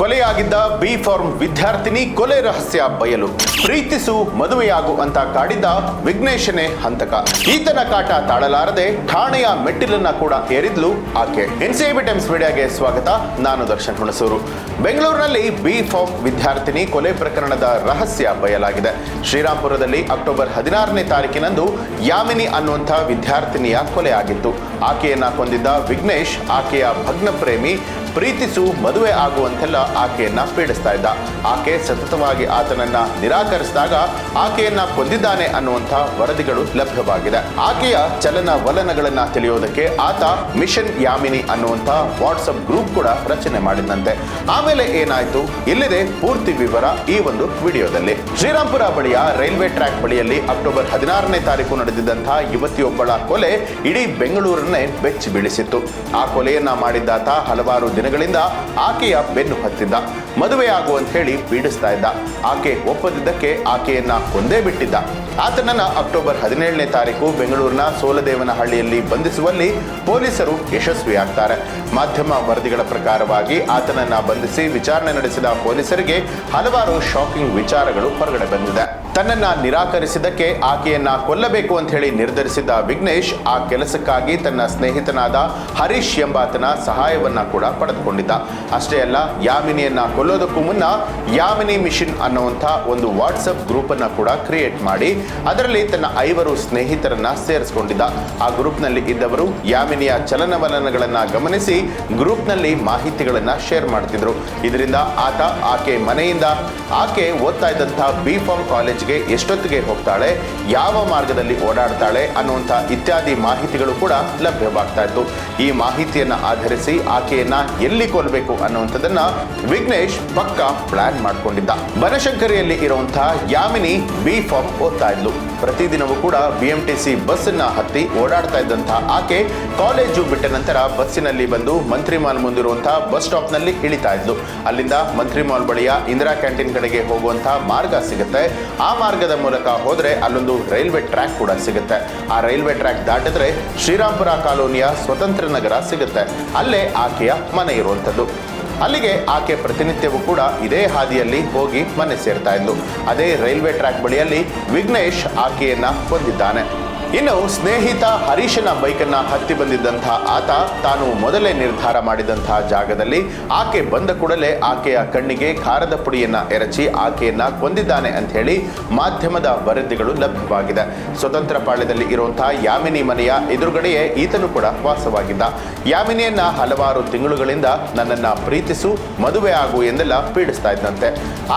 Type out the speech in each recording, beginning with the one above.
ಕೊಲೆಯಾಗಿದ್ದ B form ವಿದ್ಯಾರ್ಥಿನಿ ಕೊಲೆ ರಹಸ್ಯ ಬಯಲು. ಪ್ರೀತಿಸು, ಮದುವೆಯಾಗು ಅಂತ ಕಾಡಿದ್ದ ವಿಘ್ನೇಶನೇ ಹಂತಕ. ಈತನ ಕಾಟ ತಾಳಲಾರದೆ ಠಾಣೆಯ ಮೆಟ್ಟಿಲನ್ನ ಕೂಡ ಏರಿದ್ಲು ಆಕೆ. ಎನ್ಸಿಬಿ ಟೈಮ್ಸ್ ಮೀಡಿಯಾಗೆ ಸ್ವಾಗತ, ನಾನು ದರ್ಶನ್ ಹುಣಸೂರು. ಬೆಂಗಳೂರಿನಲ್ಲಿ ಬಿ ವಿದ್ಯಾರ್ಥಿನಿ ಕೊಲೆ ಪ್ರಕರಣದ ರಹಸ್ಯ ಬಯಲಾಗಿದೆ. ಶ್ರೀರಾಂಪುರದಲ್ಲಿ ಅಕ್ಟೋಬರ್ ಹದಿನಾರನೇ ತಾರೀಕಿನಂದು ಯಾಮಿನಿ ಅನ್ನುವಂಥ ವಿದ್ಯಾರ್ಥಿನಿಯ ಕೊಲೆ ಆಗಿತ್ತು. ಆಕೆಯನ್ನ ಕೊಂದಿದ್ದ ವಿಘ್ನೇಶ್ ಆಕೆಯ ಭಗ್ನ ಪ್ರೇಮಿ ಪ್ರೀತಿಸು, ಮದುವೆ ಆಗುವಂತೆಲ್ಲ ಆಕೆಯನ್ನ ಪೀಡಿಸ್ತಾ ಇದ್ದ. ಆಕೆ ಸತತವಾಗಿ ಆತನನ್ನ ನಿರಾಕರಿಸಿದಾಗ ಆಕೆಯನ್ನ ಕೊಂದಿದ್ದಾನೆ ಅನ್ನುವಂಥ ವರದಿಗಳು ಲಭ್ಯವಾಗಿದೆ. ಆಕೆಯ ಚಲನ ವಲನಗಳನ್ನ ತಿಳಿಯೋದಕ್ಕೆ ಆತ ಮಿಷನ್ ಯಾಮಿನಿ ಅನ್ನುವಂಥ ವಾಟ್ಸ್ಆಪ್ ಗ್ರೂಪ್ ಕೂಡ ರಚನೆ ಮಾಡಿದಂತೆ. ಆಮೇಲೆ ಏನಾಯ್ತು? ಇಲ್ಲಿದೆ ಪೂರ್ತಿ ವಿವರ ಈ ಒಂದು ವಿಡಿಯೋದಲ್ಲಿ. ಶ್ರೀರಾಂಪುರ ಬಳಿಯ ರೈಲ್ವೆ ಟ್ರ್ಯಾಕ್ ಬಳಿಯಲ್ಲಿ ಅಕ್ಟೋಬರ್ ಹದಿನಾರನೇ ತಾರೀಕು ನಡೆದಿದ್ದಂತಹ ಯುವತಿಯೊಬ್ಬಳ ಕೊಲೆ ಇಡೀ ಬೆಂಗಳೂರನ್ನೇ ಬೆಚ್ಚಿ ಬೀಳಿಸಿತ್ತು. ಆ ಕೊಲೆಯನ್ನ ಮಾಡಿದ್ದಾತ ಹಲವಾರು ದಿನಗಳಿಂದ ಆಕೆಯ ಬೆನ್ನು ಹತ್ತಿದ್ದ. ಮದುವೆ ಆಗುವಂತ ಹೇಳಿ ಪೀಡಿಸ್ತಾ ಇದ್ದ. ಆಕೆ ಒಪ್ಪದಿದ್ದಕ್ಕೆ ಆಕೆಯನ್ನ ಕೊಂದೇ ಬಿಟ್ಟಿದ್ದ. ಆತನನ್ನ ಅಕ್ಟೋಬರ್ ಹದಿನೇಳನೇ ತಾರೀಕು ಬೆಂಗಳೂರಿನ ಸೋಲದೇವನಹಳ್ಳಿಯಲ್ಲಿ ಬಂಧಿಸುವಲ್ಲಿ ಪೊಲೀಸರು ಯಶಸ್ವಿಯಾಗ್ತಾರೆ. ಮಾಧ್ಯಮ ವರದಿಗಳ ಪ್ರಕಾರವಾಗಿ ಆತನನ್ನ ಬಂಧಿಸಿ ವಿಚಾರಣೆ ನಡೆಸಿದ ಪೊಲೀಸರಿಗೆ ಹಲವಾರು ಶಾಕಿಂಗ್ ವಿಚಾರಗಳು ಹೊರಗಡೆ ಬಂದಿದೆ. ತನ್ನನ್ನ ನಿರಾಕರಿಸಿದ್ದಕ್ಕೆ ಆಕೆಯನ್ನ ಕೊಲ್ಲಬೇಕು ಅಂತ ಹೇಳಿ ನಿರ್ಧರಿಸಿದ್ದ ವಿಘ್ನೇಶ್ ಆ ಕೆಲಸಕ್ಕಾಗಿ ತನ್ನ ಸ್ನೇಹಿತನಾದ ಹರೀಶ್ ಎಂಬಾತನ ಸಹಾಯವನ್ನ ಕೂಡ ಪಡೆದುಕೊಂಡಿದ್ದ. ಅಷ್ಟೇ ಅಲ್ಲ, ಯಾಮಿನಿಯನ್ನ ಕೊಲ್ಲೋದಕ್ಕೂ ಮುನ್ನ ಯಾಮಿನಿ ಮಿಷನ್ ಅನ್ನುವಂಥ ಒಂದು ವಾಟ್ಸಪ್ ಗ್ರೂಪ್ ಅನ್ನ ಕೂಡ ಕ್ರಿಯೇಟ್ ಮಾಡಿ ಅದರಲ್ಲಿ ತನ್ನ ಐವರು ಸ್ನೇಹಿತರನ್ನ ಸೇರಿಸಿಕೊಂಡಿದ್ದ. ಆ ಗ್ರೂಪ್ನಲ್ಲಿ ಇದ್ದವರು ಯಾಮಿನಿಯ ಚಲನವಲನಗಳನ್ನ ಗಮನಿಸಿ ಗ್ರೂಪ್ನಲ್ಲಿ ಮಾಹಿತಿಗಳನ್ನ ಶೇರ್ ಮಾಡ್ತಿದ್ರು. ಇದರಿಂದ ಆತ ಆಕೆ ಮನೆಯಿಂದ ಆಕೆ ಓದ್ತಾ ಇದ್ದಂತಹ ಬಿ ಫಾರ್ಮ್ ಕಾಲೇಜ್ಗೆ ಎಷ್ಟೊತ್ತಿಗೆ ಹೋಗ್ತಾಳೆ, ಯಾವ ಮಾರ್ಗದಲ್ಲಿ ಓಡಾಡ್ತಾಳೆ ಅನ್ನುವಂಥ ಇತ್ಯಾದಿ ಮಾಹಿತಿಗಳು ಕೂಡ ಲಭ್ಯವಾಗ್ತಾ ಇತ್ತು. ಈ ಮಾಹಿತಿಯನ್ನ ಆಧರಿಸಿ ಆಕೆಯನ್ನ ಎಲ್ಲಿ ಕೊಲ್ಲಬೇಕು ಅನ್ನುವಂಥದ್ದನ್ನ ವಿಘ್ನೇಶ್ ಪಕ್ಕ ಪ್ಲಾನ್ ಮಾಡಿಕೊಂಡಿದ್ದ. ಬನಶಂಕರಿಯಲ್ಲಿ ಇರುವಂತಹ ಯಾಮಿನಿ ಬಿ ಫಾರ್ಮ್ ಓದ್ತಾ ಇದ್ಲು. ಪ್ರತಿದಿನವೂ ಕೂಡ B M T C bus ಅನ್ನ ಹತ್ತಿ ಓಡಾಡ್ತಾ ಇದ್ದಂತಹ ಆಕೆ ಕಾಲೇಜು ಬಿಟ್ಟ ನಂತರ ಬಸ್ಸಿನಲ್ಲಿ ಬಂದು ಮಂತ್ರಿ ಮಾಲ್ ಮುಂದಿರುವಂತಹ ಬಸ್ ಸ್ಟಾಪ್ನಲ್ಲಿ ಇಳಿತಾ ಇದ್ಲು. ಅಲ್ಲಿಂದ ಮಂತ್ರಿ ಮಾಲ್ ಬಳಿಯ ಇಂದಿರಾ ಕ್ಯಾಂಟೀನ್ ಕಡೆಗೆ ಹೋಗುವಂತಹ ಮಾರ್ಗ ಸಿಗುತ್ತೆ. ಆ ಮಾರ್ಗದ ಮೂಲಕ ಹೋದರೆ ಅಲ್ಲೊಂದು ರೈಲ್ವೆ ಟ್ರ್ಯಾಕ್ ಕೂಡ ಸಿಗುತ್ತೆ. ಆ ರೈಲ್ವೆ ಟ್ರ್ಯಾಕ್ ದಾಟಿದ್ರೆ ಶ್ರೀರಾಂಪುರ ಕಾಲೋನಿಯ ಸ್ವತಂತ್ರ ನಗರ ಸಿಗುತ್ತೆ. ಅಲ್ಲೇ ಆಕೆಯ ಮನೆ ಇರುವಂಥದ್ದು. ಅಲ್ಲಿಗೆ ಆಕೆ ಪ್ರತಿನಿತ್ಯವೂ ಕೂಡ ಇದೇ ಹಾದಿಯಲ್ಲಿ ಹೋಗಿ ಮನೆ ಸೇರ್ತಾ ಇದ್ದು ಅದೇ ರೈಲ್ವೆ ಟ್ರ್ಯಾಕ್ ಬಳಿಯಲ್ಲಿ ವಿಘ್ನೇಶ್ ಆಕೆಯನ್ನ ಕೊಂದಿದ್ದಾನೆ ಇನ್ನು ಸ್ನೇಹಿತ ಹರೀಶನ ಬೈಕನ್ನ ಹತ್ತಿ ಬಂದಿದ್ದಂಥ ಆತ ತಾನು ಮೊದಲೇ ನಿರ್ಧಾರ ಮಾಡಿದಂತಹ ಜಾಗದಲ್ಲಿ ಆಕೆ ಬಂದ ಕೂಡಲೇ ಆಕೆಯ ಕಣ್ಣಿಗೆ ಖಾರದ ಪುಡಿಯನ್ನ ಎರಚಿ ಆಕೆಯನ್ನ ಕೊಂದಿದ್ದಾನೆ ಅಂತ ಹೇಳಿ ಮಾಧ್ಯಮದ ವರದಿಗಳು ಲಭ್ಯವಾಗಿದೆ. ಸ್ವತಂತ್ರ ಪಾಳ್ಯದಲ್ಲಿ ಇರುವಂತಹ ಯಾಮಿನಿ ಮನೆಯ ಎದುರುಗಡೆಯೇ ಈತನು ಕೂಡ ವಾಸವಾಗಿದ್ದ. ಯಾಮಿನಿಯನ್ನ ಹಲವಾರು ತಿಂಗಳುಗಳಿಂದ ನನ್ನನ್ನ ಪ್ರೀತಿಸು, ಮದುವೆ ಆಗು ಎಂದೆಲ್ಲ ಪೀಡಿಸ್ತಾ ಇದ್ದಂತೆ.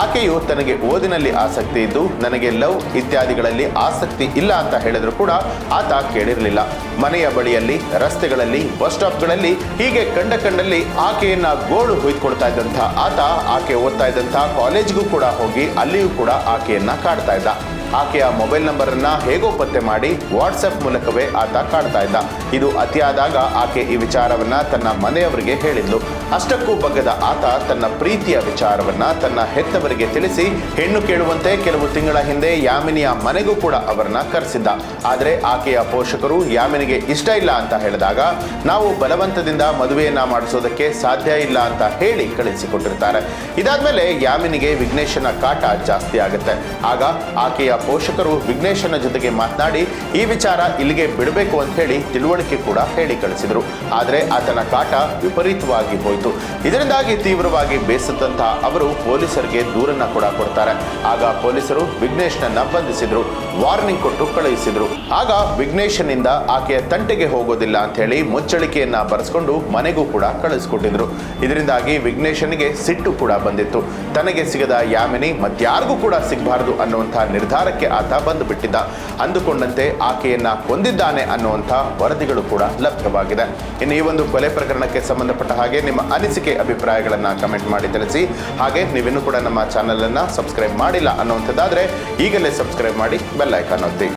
ಆಕೆಯು ತನಗೆ ಓದಿನಲ್ಲಿ ಆಸಕ್ತಿ ಇದ್ದು, ನನಗೆ ಲವ್ ಇತ್ಯಾದಿಗಳಲ್ಲಿ ಆಸಕ್ತಿ ಇಲ್ಲ ಅಂತ ಹೇಳಿದ್ರು ಕೂಡ ಆತ ಕೇಳಿರಲಿಲ್ಲ. ಮನೆಯ ಬಳಿಯಲ್ಲಿ ರಸ್ತೆಗಳಲ್ಲಿ ಬಸ್ ಸ್ಟಾಪ್ಗಳಲ್ಲಿ ಹೀಗೆ ಕಂಡ ಕಂಡಲ್ಲಿ ಆಕೆಯನ್ನ ಗೋಳು ಹೊಯ್ದುಕೊಳ್ತಾ ಇದ್ದಂಥ ಆತ, ಆಕೆ ಓದ್ತಾ ಇದ್ದಂಥ ಕಾಲೇಜ್ಗೂ ಕೂಡ ಹೋಗಿ ಅಲ್ಲಿಯೂ ಕೂಡ ಆಕೆಯನ್ನ ಕಾಡ್ತಾ ಇದ್ದ. ಆಕೆಯ ಮೊಬೈಲ್ ನಂಬರ್ ಅನ್ನ ಹೇಗೋ ಪತ್ತೆ ಮಾಡಿ ವಾಟ್ಸಪ್ ಮೂಲಕವೇ ಆತ ಕಾಡ್ತಾ ಇದ್ದ. ಇದು ಅತಿಯಾದಾಗ ಆಕೆ ಈ ವಿಚಾರವನ್ನ ತನ್ನ ಮನೆಯವರಿಗೆ ಹೇಳಿದ್ಲು. ಅಷ್ಟಕ್ಕೂ ಬಗ್ಗದ ಆತ ತನ್ನ ಪ್ರೀತಿಯ ವಿಚಾರವನ್ನ ತನ್ನ ಹೆತ್ತವರಿಗೆ ತಿಳಿಸಿ ಹೆಣ್ಣು ಕೇಳುವಂತೆ ಕೆಲವು ತಿಂಗಳ ಹಿಂದೆ ಯಾಮಿನಿಯ ಮನೆಗೂ ಕೂಡ ಅವರನ್ನ ಕರೆಸಿದ್ದ. ಆದರೆ ಆಕೆಯ ಪೋಷಕರು ಯಾಮಿನಿಗೆ ಇಷ್ಟ ಇಲ್ಲ ಅಂತ ಹೇಳಿದಾಗ ನಾವು ಬಲವಂತದಿಂದ ಮದುವೆಯನ್ನ ಮಾಡಿಸೋದಕ್ಕೆ ಸಾಧ್ಯ ಇಲ್ಲ ಅಂತ ಹೇಳಿ ಕಳಿಸಿಕೊಟ್ಟಿರ್ತಾರೆ. ಇದಾದ್ಮೇಲೆ ಯಾಮಿನಿಗೆ ವಿಘ್ನೇಶನ ಕಾಟ ಜಾಸ್ತಿ ಆಗುತ್ತೆ. ಆಗ ಆಕೆಯ ಪೋಷಕರು ವಿಘ್ನೇಶನ ಜೊತೆಗೆ ಮಾತನಾಡಿ, ಈ ವಿಚಾರ ಇಲ್ಲಿಗೆ ಬಿಡಬೇಕು ಅಂತ ಹೇಳಿ ತಿಳುವಳಿಕೆ ಕೂಡ ಹೇಳಿ ಕಳಿಸಿದರು. ಆದರೆ ಆತನ ಕಾಟ ವಿಪರೀತವಾಗಿ ಹೋಯಿತು. ಇದರಿಂದಾಗಿ ತೀವ್ರವಾಗಿ ಬೇಸತ್ತಂತಹ ಅವರು ಪೊಲೀಸರಿಗೆ ದೂರನ್ನ ಕೂಡ ಕೊಡ್ತಾರೆ. ಆಗ ಪೊಲೀಸರು ವಿಘ್ನೇಶ್ನನ್ನ ಬಂಧಿಸಿದ್ರು, ವಾರ್ನಿಂಗ್ ಕೊಟ್ಟು ಕಳುಹಿಸಿದ್ರು. ಆಗ ವಿಘ್ನೇಶನಿಂದ ಆಕೆಯ ತಂಟೆಗೆ ಹೋಗೋದಿಲ್ಲ ಅಂತ ಹೇಳಿ ಮುಚ್ಚಳಿಕೆಯನ್ನ ಬರೆಸ್ಕೊಂಡು ಮನೆಗೂ ಕೂಡ ಕಳಿಸ್ಕೊಟ್ಟಿದ್ರು ಇದರಿಂದಾಗಿ ವಿಘ್ನೇಶನಿಗೆ ಸಿಟ್ಟು ಕೂಡ ಬಂದಿತ್ತು. ತನಗೆ ಸಿಗದ ಯಾಮಿನಿ ಮತ್ಯಾರಿಗೂ ಕೂಡ ಸಿಗಬಾರದು ಅನ್ನುವಂತಹ ನಿರ್ಧಾರಕ್ಕೆ ಆತ ಬಂದು ಬಿಟ್ಟಿದ್ದ ಅಂದುಕೊಂಡಂತೆ ಆಕೆಯನ್ನ ಕೊಂದಿದ್ದಾನೆ ಅನ್ನುವಂಥ ವರದಿಗಳು ಕೂಡ ಲಭ್ಯವಾಗಿದೆ ಇನ್ನು ಈ ಒಂದು ಕೊಲೆ ಪ್ರಕರಣಕ್ಕೆ ಸಂಬಂಧಪಟ್ಟ ಹಾಗೆ ನಿಮ್ಮ ಅನಿಸಿಕೆ, ಅಭಿಪ್ರಾಯಗಳನ್ನ ಕಮೆಂಟ್ ಮಾಡಿ ತಿಳಿಸಿ. ಹಾಗೆ ನೀವಿನ್ನೂ ಕೂಡ ನಮ್ಮ ಚಾನೆಲ್ ಅನ್ನ ಸಬ್ಸ್ಕ್ರೈಬ್ ಮಾಡಿಲ್ಲ ಅನ್ನುವಂಥದ್ದಾದ್ರೆ ಈಗಲೇ ಸಬ್ಸ್ಕ್ರೈಬ್ ಮಾಡಿ ಬೆಲ್ ಐಕಾನ್ ಒತ್ತಿ.